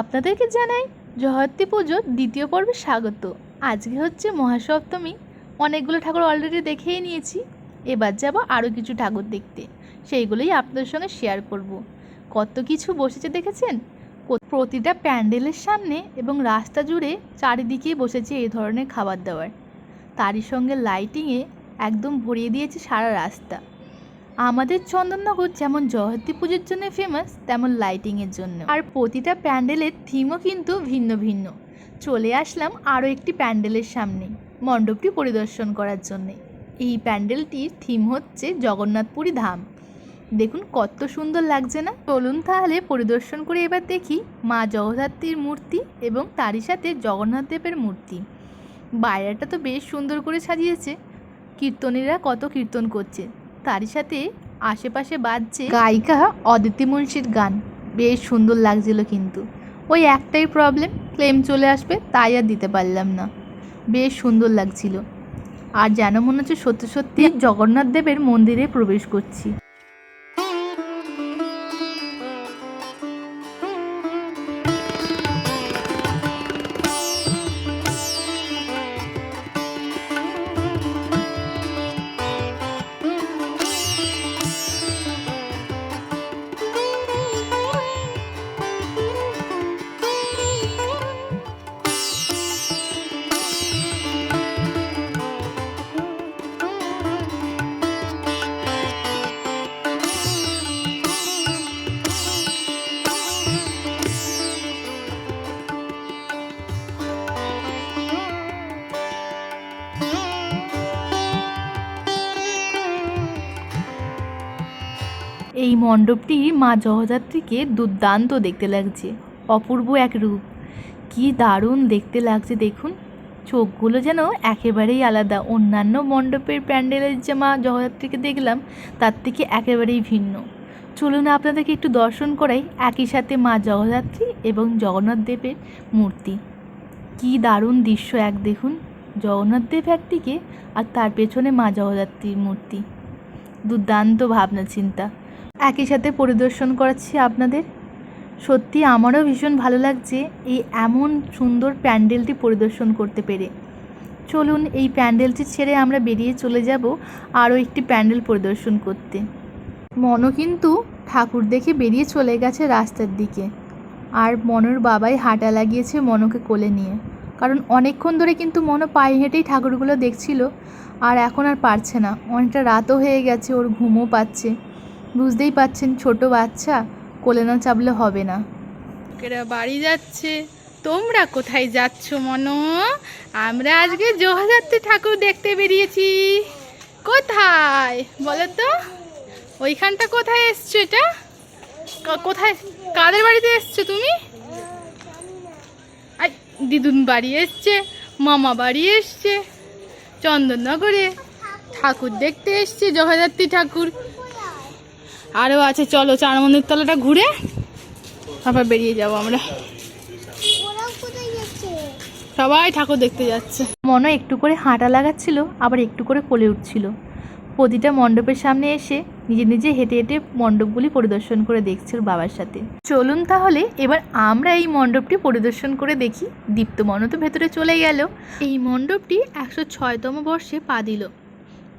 আপনাদেরকে জানাই জয়ন্তী পুজোর দ্বিতীয় পর্বে স্বাগত। আজকে হচ্ছে মহাসপ্তমী। অনেকগুলো ঠাকুর অলরেডি দেখেই নিয়েছি। এবার যাব আরও কিছু ঠাকুর দেখতে। সেইগুলোই আপনাদের সঙ্গে শেয়ার করব। কত কিছু বসেছে দেখেছেন? প্রতিটা প্যান্ডেলের সামনে এবং রাস্তা জুড়ে চারিদিকে বসেছে এই ধরনের খাবার দাবার। তারই সঙ্গে লাইটিংয়ে একদম ভরিয়ে দিয়েছে সারা রাস্তা। আমাদের চন্দননগর যেমন জয়ন্তী পুজোর জন্য ফেমাস তেমন লাইটিংয়ের জন্য। আর প্রতিটা প্যান্ডেলের থিমও কিন্তু ভিন্ন ভিন্ন। চলে আসলাম আরও একটি প্যান্ডেলের সামনে, মণ্ডপটি পরিদর্শন করার জন্যে। এই প্যান্ডেলটির থিম হচ্ছে জগন্নাথপুরী ধাম। দেখুন কত সুন্দর লাগছে না? চলুন তাহলে পরিদর্শন করে এবার দেখি মা জগদ্ধাত্রীর মূর্তি এবং তারই সাথে জগন্নাথ দেবের মূর্তি। বাইরেটা তো বেশ সুন্দর করে সাজিয়েছে। কীর্তনীরা কত কীর্তন করছে। তারই সাথে আশেপাশে বাজছে গায়িকা অদিতি মুন্সির গান। বেশ সুন্দর লাগছিল কিন্তু। ওই একটাই প্রবলেম ক্লেম চলে আসবে, তাই আর দিতে পারলাম না। বেশ সুন্দর লাগছিল। আর যেন মনে হচ্ছে সত্যি সত্যি জগন্নাথ দেবের মন্দিরে প্রবেশ করছি। মণ্ডপটি মা জগদ্ধাত্রীকে দুর্দান্ত দেখতে লাগছে, অপূর্ব এক রূপ। কি দারুণ দেখতে লাগছে দেখুন। চোখগুলো যেন একেবারেই আলাদা। অন্যান্য মণ্ডপের প্যান্ডেলের যে মা জগদ্ধাত্রীকে দেখলাম, তার থেকে একেবারেই ভিন্ন। চলুন আপনাদেরকে একটু দর্শন করাই একই সাথে মা জগদ্ধাত্রী এবং জগন্নাথ দেবের মূর্তি। কি দারুণ দৃশ্য এক দেখুন। জগন্নাথ দেব একদিকে আর তার পেছনে মা জগদ্ধাত্রীর মূর্তি। দুর্দান্ত ভাবনা, চিন্তা। একই সাথে পরিদর্শন করাচ্ছি আপনাদের। সত্যি আমারও ভীষণ ভালো লাগছে এই এমন সুন্দর প্যান্ডেলটি পরিদর্শন করতে পেরে। চলুন এই প্যান্ডেলটি ছেড়ে আমরা বেরিয়ে চলে যাব আরও একটি প্যান্ডেল পরিদর্শন করতে। মনও কিন্তু ঠাকুর দেখে বেরিয়ে চলে গেছে রাস্তার দিকে। আর মনোর বাবাই হাঁটা লাগিয়েছে মনোকে কোলে নিয়ে। কারণ অনেকক্ষণ ধরে কিন্তু মনো পায়ে হেঁটেই ঠাকুরগুলো দেখছিল। আর এখন আর পারছে না। অনেকটা রাতও হয়ে গেছে, ওর ঘুমও পাচ্ছে। বুঝতেই পাচ্ছেন, ছোট বাচ্চা কোলে না চাপলে হবে না। লোকেরা বাড়ি যাচ্ছে, তোমরা কোথায় যাচ্ছ মনো? আমরা আজকে জগদ্ধাত্রী ঠাকুর দেখতে বেরিয়েছি। কোথায়? বলো তো। ওইখানটা কোথায় এসছো এটা? কোথায়? কাদের বাড়িতে এসছো তুমি? আই, দিদুন বাড়ি এসছে, মামা বাড়ি এসছে, চন্দননগরে ঠাকুর দেখতে এসছে জগদ্ধাত্রী ঠাকুর। আরও আছে চলো চার মন্দির তলাটা ঘুরে তারপর বেরিয়ে যাব আমরা। সবাই ঠাকুর দেখতে যাচ্ছে। মনে একটু করে হাঁটা লাগাচ্ছিল আবার একটু করে কোলে উঠছিল। প্রতিটা মণ্ডপের সামনে এসে নিজে নিজে হেঁটে হেঁটে মণ্ডপগুলি পরিদর্শন করে দেখছিল বাবার সাথে। চলুন তাহলে এবার আমরা এই মণ্ডপটি পরিদর্শন করে দেখি। দীপ্ত মনো তো ভেতরে চলে গেল। এই মণ্ডপটি একশো ছয়তম বর্ষে পা দিল।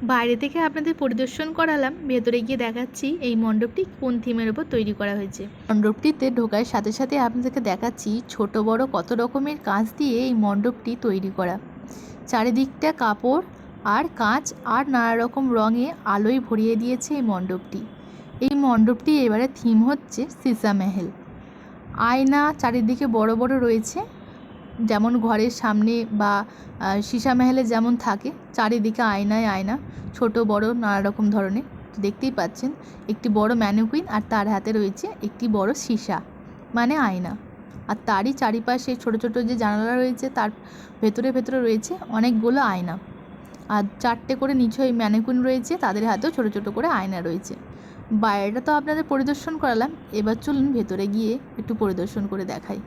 বাইরে থেকে আপনাদের পরিদর্শন করালাম। ভেতরে গিয়ে দেখাচ্ছি এই মণ্ডপটি কোন থিমের উপর তৈরি করা হয়েছে। মণ্ডপটিতে ঢোকার সাথে সাথে আপনাদেরকে দেখাচ্ছি ছোট, বড় কত রকমের কাঁচ দিয়ে এই মণ্ডপটি তৈরি করা। চারিদিকটা কাপড় আর কাঁচ আর নানা রকম রঙে আলোয় ভরিয়ে দিয়েছে এই মণ্ডপটি। এই মণ্ডপটি এবারে থিম হচ্ছে সিসা মেহেল। আয়না চারিদিকে বড় বড় রয়েছে। যেমন ঘরের সামনে বা সীসা মেহেলে যেমন থাকে, চারিদিকে আয়নায় আয়না, ছোট, বড়, নানা রকম ধরনের। দেখতেই পাচ্ছেন, একটি বড় ম্যানুকুইন আর তার হাতে রয়েছে একটি বড় সীসা মানে আয়না। আর তারই চারিপাশে ছোট ছোট যে জানালা রয়েছে, তার ভেতরে ভেতরে রয়েছে অনেকগুলো আয়না। আর চারটে করে নিচে ওই ম্যানেকুইন রয়েছে, তাদের হাতেও ছোট ছোট করে আয়না রয়েছে। বাইরেটা তো আপনাদের পরিদর্শন করালাম, এবার চলুন ভেতরে গিয়ে একটু পরিদর্শন করে দেখাই।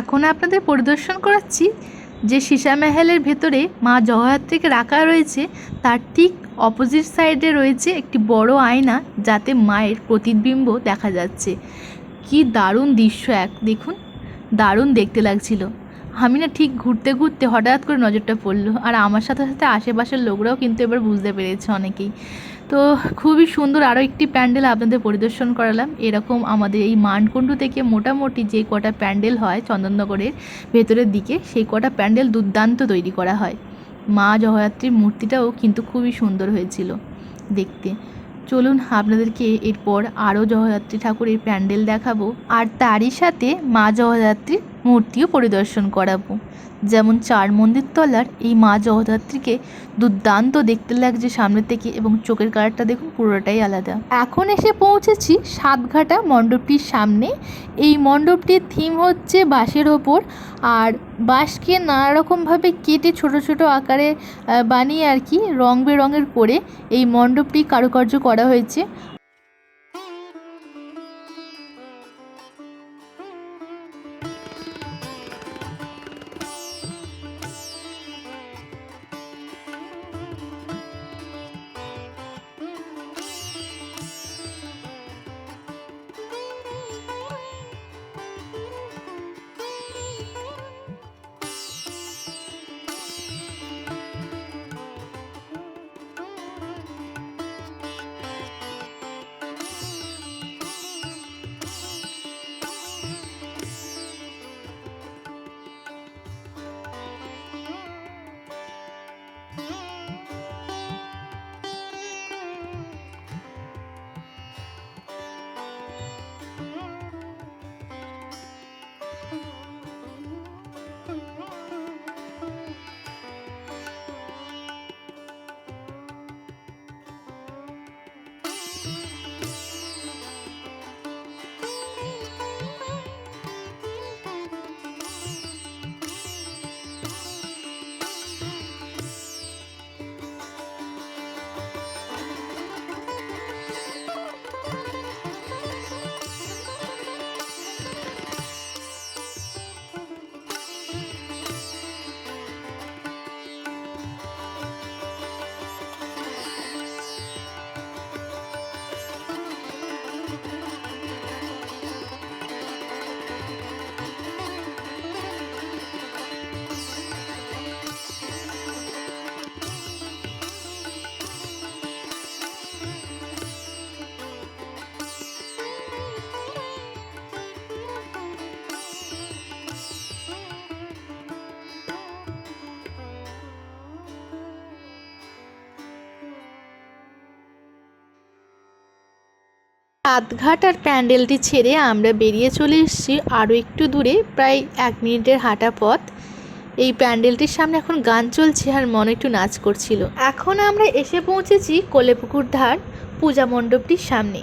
এখন আপনাদের পরিদর্শন করাচ্ছি যে সীসা মেহেলের ভেতরে মা জগদ্ধাত্রীকে রাখা রয়েছে, তার ঠিক অপোজিট সাইডে রয়েছে একটি বড় আয়না যাতে মায়ের প্রতিবিম্ব দেখা যাচ্ছে। কি দারুণ দৃশ্য এক, দেখুন। দারুণ দেখতে লাগছিল। আমি না ঠিক ঘুরতে ঘুরতে হঠাৎ করে নজরটা পড়ল, আর আমার সাথে সাথে আশেপাশের লোকরাও কিন্তু এবার বুঝতে পেরেছে অনেকেই। তো খুবই সুন্দর আরও একটি প্যান্ডেল আপনাদের পরিদর্শন করালাম। এরকম আমাদের এই মানকুণ্ডু থেকে মোটামুটি যে কটা প্যান্ডেল হয় চন্দননগরের ভেতরের দিকে, সেই কটা প্যান্ডেল দুর্দান্ত তৈরি করা হয়। মা জগদ্ধাত্রীর মূর্তিটাও কিন্তু খুবই সুন্দর হয়েছিল দেখতে। চলুন আপনাদেরকে এরপর আরও জগদ্ধাত্রী ঠাকুরের প্যান্ডেল দেখাবো, আর তারই সাথে মা জগদ্ধাত্রীর মূর্তিও পরিদর্শন করাবো। যেমন চার মন্দির তলার এই মা জগদ্ধাত্রীকে দুর্দান্ত দেখতে লাগছে সামনে থেকে এবং চোখের কালারটা দেখুন পুরোটাই আলাদা। এখন এসে পৌঁছেছি সাতঘাটা মণ্ডপটির সামনে। এই মণ্ডপটির থিম হচ্ছে বাঁশের ওপর আর বাঁশকে নানা রকমভাবে কেটে ছোট ছোট আকারে বানিয়ে আর কি রং বেরঙের করে এই মণ্ডপটি কারুকার্য করা হয়েছে। সাতঘাট আর প্যান্ডেলটি ছেড়ে আমরা বেরিয়ে চলে এসেছি আরও একটু দূরে, প্রায় এক মিনিটের হাঁটা পথ। এই প্যান্ডেলটির সামনে এখন গান চলছে আর মনে একটু নাচ করছিল। এখন আমরা এসে পৌঁছেছি কোলেপুকুর ধার পূজা মণ্ডপটির সামনে।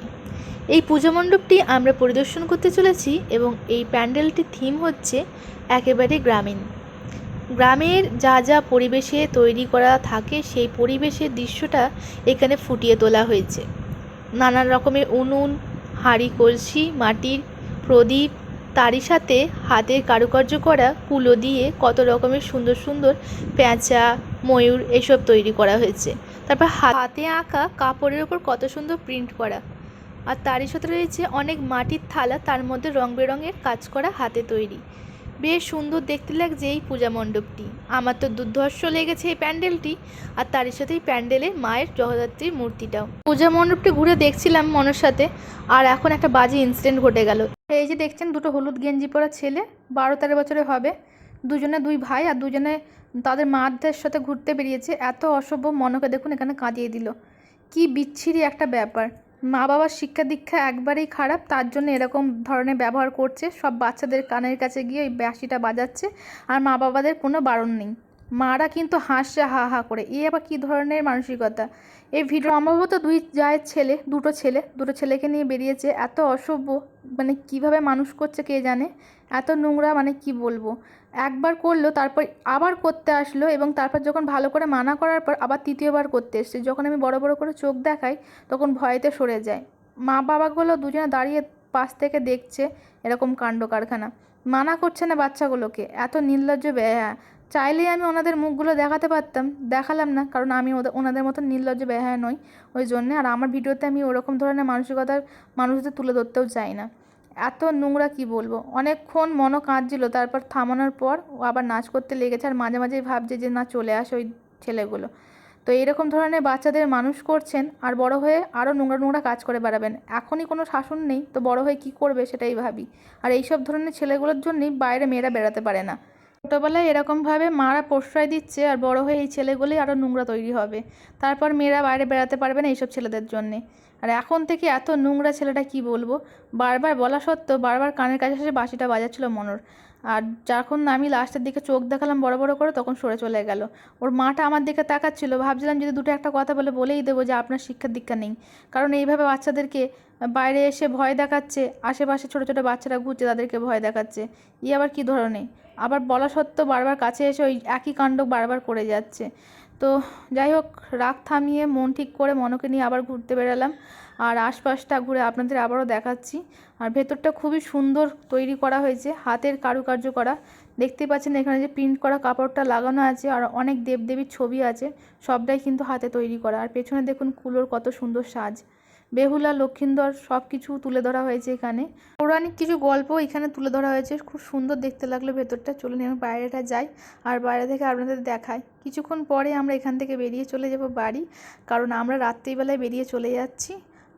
এই পূজা মণ্ডপটি আমরা পরিদর্শন করতে চলেছি এবং এই প্যান্ডেলটির থিম হচ্ছে একেবারে গ্রামীণ। গ্রামের যা যা পরিবেশে তৈরি করা থাকে সেই পরিবেশের দৃশ্যটা এখানে ফুটিয়ে তোলা হয়েছে। নানান রকমের উনুন, হাঁড়ি, কলসি, মাটির প্রদীপ, তারই সাথে হাতের কারুকার্য করা কুলো দিয়ে কত রকমের সুন্দর সুন্দর পেঁচা, ময়ূর এসব তৈরি করা হয়েছে। তারপর হাতে আঁকা কাপড়ের ওপর কত সুন্দর প্রিন্ট করা। আর তারই সাথে রয়েছে অনেক মাটির থালা, তার মধ্যে রং বেরঙের কাজ করা হাতে তৈরি। বেশ সুন্দর দেখতে লাগছে এই পূজা মণ্ডপটি। আমার তো দুর্ধর্ষ লেগেছে এই প্যান্ডেলটি, আর তারই সাথে এই প্যান্ডেলে মায়ের জগদ্ধাত্রীর মূর্তিটাও। পূজা মণ্ডপটি ঘুরে দেখছিলাম মনের সাথে আর এখন একটা বাজে ইনসিডেন্ট ঘটে গেল। এই যে দেখছেন, দুটো হলুদ গেঞ্জি পরা ছেলে, বারো তেরো বছরে হবে। দুজনে দুই ভাই, আর দুজনে তাদের মাদের সাথে ঘুরতে বেরিয়েছে। এত অসভ্য মনকে দেখুন, এখানে কাঁদিয়ে দিল। কি বিচ্ছিরি একটা ব্যাপার। মা বাবার শিক্ষা দীক্ষা একবারেই খারাপ, তার জন্য এরকম ধরনের ব্যবহার করছে। সব বাচ্চাদের কানের কাছে গিয়ে ওই ব্যাসিটা বাজাচ্ছে আর মা বাবাদের কোনো বারণ নেই। মারা কিন্তু হাসছে হা হা করে। এ আবার কী ধরনের মানসিকতা? এই ভিডিও সম্ভবত দুই জায়ের ছেলে, দুটো ছেলে, দুটো ছেলেকে নিয়ে বেরিয়েছে। এত অসভ্য মানে কীভাবে মানুষ করছে কে জানে? এত নোংরা মানে কি বলব? একবার করল, তারপর আবার করতে আসলো এবং তারপর যখন ভালো করে মানা করার পর আবার তৃতীয়বার করতে এসছে। যখন আমি বড় বড় করে চোখ দেখাই, তখন ভয়েতে সরে যায়। মা বাবাগুলো দুজনে দাঁড়িয়ে পাশ থেকে দেখছে এরকম কাণ্ড কারখানা। মানা করছে না বাচ্চাগুলোকে। এত নির্লজ্জ ব্যয়া চাইলেই আমি ওনাদের মুখগুলো দেখাতে পারতাম। দেখালাম না, কারণ আমি ওদের ওনাদের মতন নির্লজ্জ ব্যয়া নই। ওই জন্যে আর আমার ভিডিওতে আমি ওরকম ধরনের মানসিকতার মানুষদের তুলে ধরতেও চাই না। এত নোংরা কি বলব? অনেকক্ষণ মনও কাঁদছিল, তারপর থামানোর পর ও আবার নাচ করতে লেগেছে আর মাঝে মাঝেই ভাবছে যে না, চলে আসে ওই ছেলেগুলো। তো এরকম ধরনের বাচ্চাদের মানুষ করছেন আর বড় হয়ে আরও নোংরা নোংরা কাজ করে বেড়াবেন। এখনই কোনো শাসন নেই, তো বড় হয়ে কি করবে সেটাই ভাবি। আর এইসব ধরনের ছেলেগুলোর জন্যই বাইরে মেয়েরা বেড়াতে পারে না। ছোটোবেলায় এরকমভাবে মারা প্রশ্রয় দিচ্ছে আর বড় হয়ে এই ছেলেগুলি আরও নোংরা তৈরি হবে। তারপর মেয়েরা বাইরে বেড়াতে পারবে না এইসব ছেলেদের জন্যে। আর এখন থেকে এত নোংরা ছেলেটা কি বলব? বারবার বলা সত্ত্বেও বারবার কানের কাছে এসে বাঁশিটা বাজাচ্ছিল মনোর। আর যখন আমি লাস্টের দিকে চোখ দেখালাম বড় বড় করে, তখন সরে চলে গেল। ওর মাটা আমার দিকে তাকাচ্ছিল। ভাবছিলাম যদি দুটো একটা কথা বলে বলেই দেবো যে আপনার শিক্ষার দীক্ষা নেই। কারণ এইভাবে বাচ্চাদেরকে বাইরে এসে ভয় দেখাচ্ছে। আশেপাশে ছোটো ছোটো বাচ্চারা ঘুরছে, তাদেরকে ভয় দেখাচ্ছে। ই আবার কী ধরনের? আবার বলা সত্ত্বেও বারবার কাছে এসে ওই একই কাণ্ড বারবার করে যাচ্ছে। তো যাই হোক রাগ থামিয়ে মন ঠিক করে মনকে নিয়ে আবার ঘুরতে বেরালাম। আর আশপাশটা ঘুরে আপনাদের আবারও দেখাচ্ছি। আর ভেতরটা খুবই সুন্দর তৈরি করা হয়েছে, হাতের কারুকার্য করা। দেখতে পাচ্ছেন এখানে যে প্রিন্ট করা কাপড়টা লাগানো আছে আর অনেক দেবদেবীর ছবি আছে, সবটাই কিন্তু হাতে তৈরি করা। আর পেছনে দেখুন কুলোর কত সুন্দর সাজ। বেহুলা, লক্ষিন্দর সব কিছু তুলে ধরা হয়েছে এখানে। পৌরাণিক কিছু গল্প এখানে তুলে ধরা হয়েছে। খুব সুন্দর দেখতে লাগল ভেতরটা। চলে নিয়ে আমি বাইরেটা যাই আর বাইরে থেকে আপনাদের দেখাই। কিছুক্ষণ পরে আমরা এখান থেকে বেরিয়ে চলে যাব বাড়ি। কারণ আমরা রাত্রিবেলায় বেরিয়ে চলে যাচ্ছি।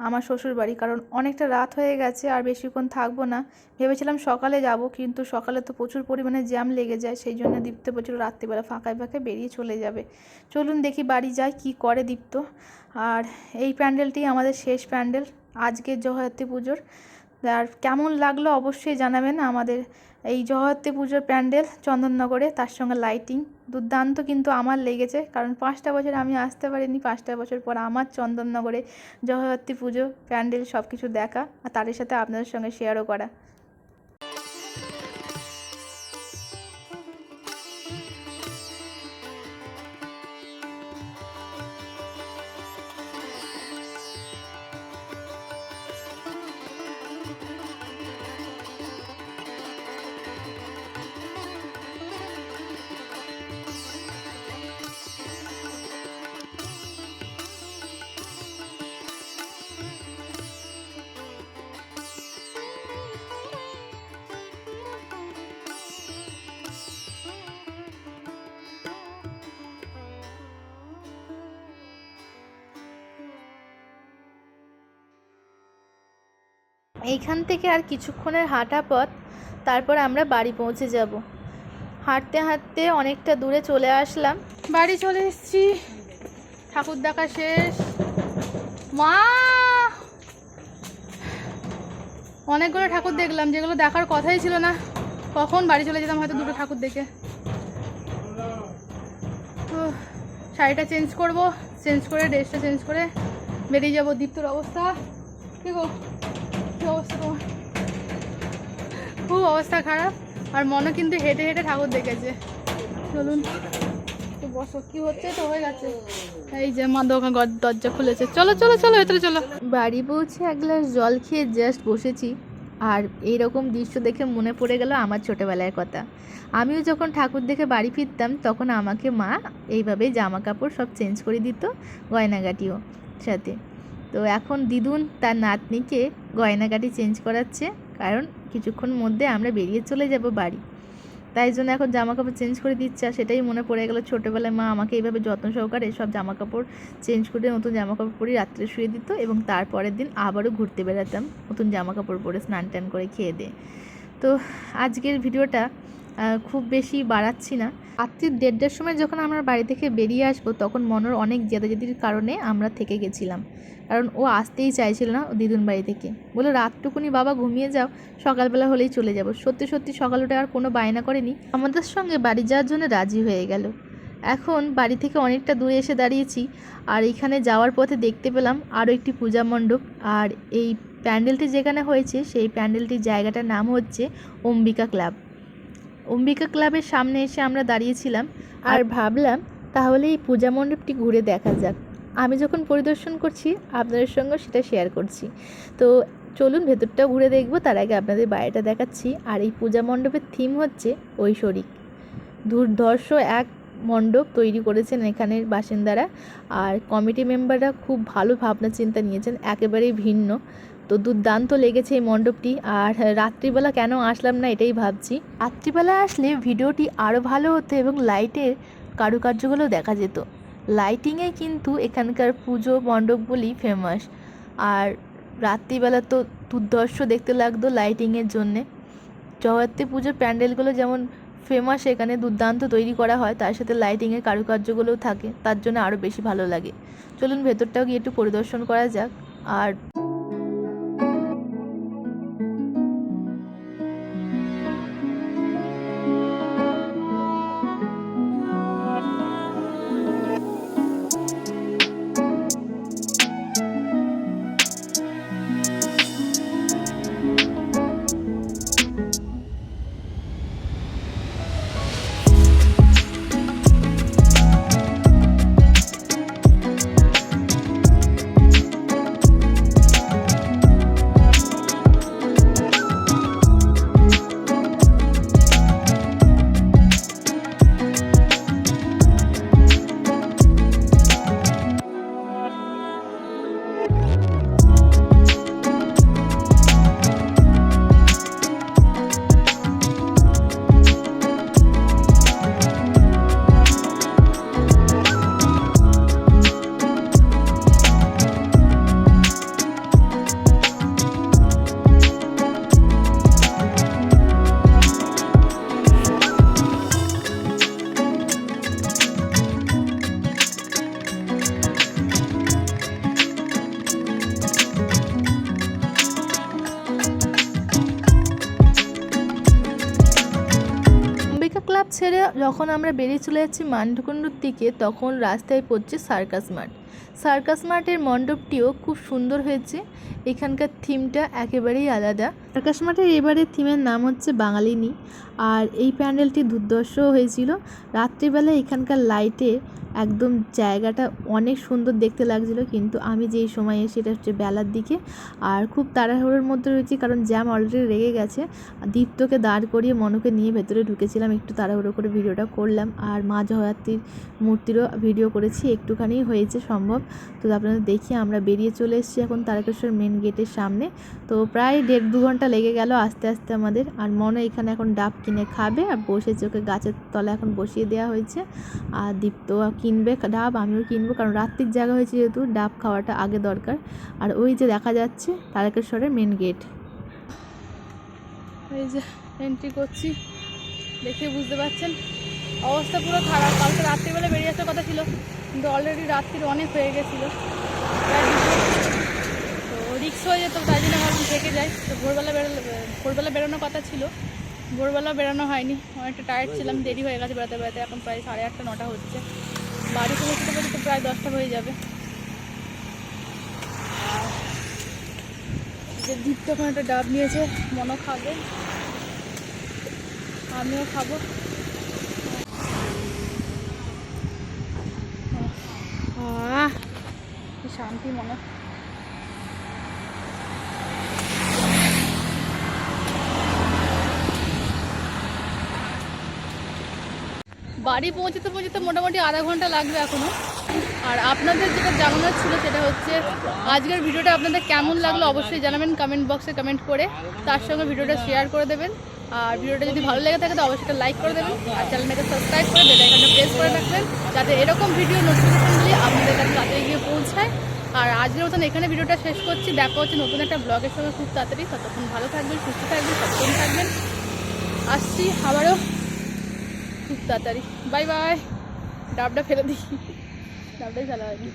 আমার শ্বশুর বাড়ি কারণ অনেকটা রাত হয়ে গেছে আর বেশিক্ষণ থাকব না। ভেবেছিলাম সকালে যাব, কিন্তু সকালে তো প্রচুর পরিমাণে জ্যাম লেগে যায়, সেই জন্য দীপ্ত প্রচুর রাত্রিবেলা ফাঁকায় ফাঁকায় বেরিয়ে চলে যাবে। চলুন দেখি বাড়ি যাই, কি করে দীপ্ত। আর এই প্যান্ডেলটি আমাদের শেষ প্যান্ডেল, আজকের জহরতী পুজোর। আর কেমন লাগল অবশ্যই জানাবেন আমাদের এই জহরতী পুজোর প্যান্ডেল চন্দননগরে, তার সঙ্গে লাইটিং দুর্দান্ত কিন্তু আমার লেগেছে। কারণ পাঁচটা বছর আমি আসতে পারিনি, পাঁচটা বছর পর আমার চন্দননগরে জগদ্ধাত্রী পুজো, প্যান্ডেল সব কিছু দেখা, আর তাদের সাথে আপনাদের সঙ্গে শেয়ারও করা। এইখান থেকে আর কিছুক্ষণের হাঁটা পথ তারপর আমরা বাড়ি পৌঁছে যাব। হাঁটতে হাঁটতে অনেকটা দূরে চলে আসলাম। বাড়ি চলে এসেছি। ঠাকুর দেখা শেষ। মা! অনেকগুলো ঠাকুর দেখলাম যেগুলো দেখার কথাই ছিল না। কখন বাড়ি চলে যেতাম হয়তো দুটো ঠাকুর দেখে। উহ, শাড়িটা চেঞ্জ করব চেঞ্জ করে ড্রেসটা চেঞ্জ করে বেরিয়ে যাব। দীপ্তর অবস্থা। কি গো? কি অবস্থা খুব অবস্থা খারাপ। আর মনে কিন্তু হেঁটে হেঁটে ঠাকুর দেখেছে। চলুন। বসো। কি হচ্ছে তো? হয়ে গেছে। এই যে মা দোকান দরজা খুলেছে। চলো চলো চলো, ভেতরে চলো। বাড়ি পৌঁছে এক গ্লাস জল খেয়ে জাস্ট বসেছি। আর এই রকম দৃশ্য দেখে মনে পড়ে গেল আমার ছোটোবেলার কথা। আমিও যখন ঠাকুর দেখে বাড়ি ফিরতাম, তখন আমাকে মা এইভাবে জামা কাপড় সব চেঞ্জ করে দিত, গয়নাগাটিও সাথে। তো এখন দিদুন তার নাতনিকে গয়নাগাটি চেঞ্জ করাচ্ছে, কারণ কিছুক্ষণ মধ্যে আমরা বেরিয়ে চলে যাব বাড়ি। তাই জন্য এখন জামা কাপড় চেঞ্জ করে দিচ্ছে আর সেটাই মনে পড়ে গেল ছোটোবেলায় মা আমাকে এইভাবে যত্ন সহকারে সব জামা কাপড় চেঞ্জ করে নতুন জামা কাপড় পরে রাত্রে শুয়ে দিত এবং তারপরের দিন আবারও ঘুরতে বেড়াতাম নতুন জামা কাপড় পরে স্নান টান করে খেয়ে দিয়ে তো আজকের ভিডিওটা খুব বেশি বাড়াচ্ছি না। রাত্রি দেড়টার সময় যখন আমরা বাড়ি থেকে বেরিয়ে আসব, তখন মনের অনেক জেদাজেদির কারণে আমরা থেকে গেছিলাম। কারণ ও আসতেই চাইছিল না দিদুন বাড়ি থেকে। বলে, রাতটুকুনি বাবা ঘুমিয়ে যাও, সকালবেলা হলেই চলে যাব। সত্যি সত্যি সকাল উঠে আর কোনো বায়না করেনি। আমাদের সঙ্গে বাড়ি যাওয়ার জন্য রাজি হয়ে গেল। এখন বাড়ি থেকে অনেকটা দূরে এসে দাঁড়িয়েছি আর এখানে যাওয়ার পথে দেখতে পেলাম আরও একটি পূজা মণ্ডপ। আর এই প্যান্ডেলটি যেখানে হয়েছে, সেই প্যান্ডেলটির জায়গাটার নাম হচ্ছে অম্বিকা ক্লাব। অম্বিকা ক্লাবের সামনে এসে আমরা দাঁড়িয়েছিলাম আর ভাবলাম তাহলে এই পূজা মণ্ডপটি ঘুরে দেখা যাক। আমি যখন পরিদর্শন করছি আপনাদের সঙ্গে সেটা শেয়ার করছি। তো চলুন ভেতরটাও ঘুরে দেখব তার আগে আপনাদের বাইরেটা দেখাচ্ছি। আর এই পূজা মণ্ডপের থিম হচ্ছে ঐশ্বরিক। দুর্ধর্ষ এক মণ্ডপ তৈরি করেছেন এখানের বাসিন্দারা। আর কমিটি মেম্বাররা খুব ভালো ভাবনা চিন্তা নিয়েছেন, একেবারেই ভিন্ন। তো দুর্দান্ত লেগেছে এই মণ্ডপটি। আর রাত্রিবেলা কেন আসলাম না এটাই ভাবছি। রাত্রিবেলা আসলে ভিডিওটি আরও ভালো হতো এবং লাইটের কারুকার্যগুলো দেখা যেত। লাইটিংয়ে কিন্তু এখানকার পুজো মণ্ডপগুলি ফেমাস আর রাত্রিবেলা তো দুর্ধর্ষ দেখতে লাগতো লাইটিংয়ের জন্যে। জগদ্ধাত্রী পুজোর প্যান্ডেলগুলো যেমন ফেমাস এখানে দুর্দান্ত তৈরি করা হয়, তার সাথে লাইটিংয়ের কারুকার্যগুলোও থাকে, তার জন্য আরও বেশি ভালো লাগে। চলুন ভেতরটাও গিয়ে একটু পরিদর্শন করা যাক। আর ক্লাব ছেড়ে যখন আমরা বেরিয়ে চলে যাচ্ছি মান্ডকুণ্ডুর দিকে, তখন রাস্তায় পড়ছে সার্কাস মাঠ সার্কাস মাঠের মণ্ডপটিও খুব সুন্দর হয়েছে। এখানকার থিমটা একেবারেই আলাদা। সার্কাস মাঠের এবারের থিমের নাম হচ্ছে বাঙালিনী। আর এই প্যান্ডেলটি দুর্দর্শ হয়েছিল। রাত্রিবেলা এখানকার লাইটে একদম জায়গাটা অনেক সুন্দর দেখতে লাগছিল, কিন্তু আমি যেই সময় এসে এটা হচ্ছে বেলার দিকে আর খুব তাড়াহুড়োর মধ্যে রয়েছি কারণ জ্যাম অলরেডি রেগে গেছে। দীপ্তকে দাঁড় করিয়ে মনুকে নিয়ে ভেতরে ঢুকেছিলাম, একটু তাড়াহুড়ো করে ভিডিওটা করলাম আর মা জয়াত্রীর মূর্তিরও ভিডিও করেছি, একটুখানি হয়েছে সম্ভব। তো আপনাদের দেখি আমরা বেরিয়ে চলে এসেছি এখন তারকেশ্বর মেন গেটের সামনে। তো প্রায় দেড় দু ঘণ্টা লেগে গেল আস্তে আস্তে আমাদের আর মনে এখানে এখন ডাব কিনে খাবে আর বসে চোখে গাছের তলা এখন বসিয়ে দেওয়া হয়েছে। আর দীপ্ত কিনবে, ডাব আমিও কিনবো, কারণ রাত্রির জায়গা হয়েছে যেহেতু, ডাব খাওয়াটা আগে দরকার। আর ওই যে দেখা যাচ্ছে, তারকেশ্বরের মেন গেট এই যে এন্ট্রি করছি, দেখে বুঝতে পারছেন? অবস্থা পুরো খারাপ, কালকে রাত্রিবেলা বেরিয়ে আসার কথা ছিল, কিন্তু অলরেডি রাত্রির অনেক হয়ে গেছিল। তো রিক্স হয়ে যেত, তাই জন্য ভাবলাম থেকে যাই। তো ভোরবেলা বেরোলে, ভোরবেলা বেরোনোর কথা ছিল ভোরবেলা বেরোনো হয়নি। অনেকটা টায়ার্ড ছিলাম, দেরি হয়ে গেছে বেড়াতে বেড়াতে এখন প্রায় সাড়ে আটটা, নটা হচ্ছে। বাড়ি পৌঁছতে পৌঁছতে প্রায় দশটা হয়ে যাবে। যে দীপ্ত ওখানে একটা ডাব নিয়েছে, মনও খাবে। আমিও খাব। শান্তি মনে। বাড়ি পৌঁছতে পৌঁছতে মোটামুটি আধা ঘণ্টা লাগবে এখনও। আর আপনাদের যেটা জানানোর ছিল সেটা হচ্ছে, আজকের ভিডিওটা আপনাদের কেমন লাগল অবশ্যই জানাবেন কমেন্ট বক্সে কমেন্ট করে। তার সঙ্গে ভিডিওটা শেয়ার করে দেবেন। আর ভিডিওটা যদি ভালো লেগে থাকে তো অবশ্যই লাইক করে দেবেন। আর চ্যানেলটাকে সাবস্ক্রাইব করে বেল আইকনটা প্রেস করে রাখবেন, যাতে এরকম ভিডিও নোটিফিকেশনগুলি আপনাদের কাছে তাড়াতাড়ি গিয়ে পৌঁছায়। আর আজকের মতন এখানে ভিডিওটা শেষ করছি। দেখা হচ্ছে নতুন একটা ব্লগের সঙ্গে খুব তাড়াতাড়ি। ততক্ষণ ভালো থাকবেন, সুস্থ থাকবেন, সচেতন থাকবেন। আসছি আবারও। খুব তাড়াতাড়ি। Bye bye. ডাবটা ফেলে দিই। ডাবটাই ফেলা হয়নি।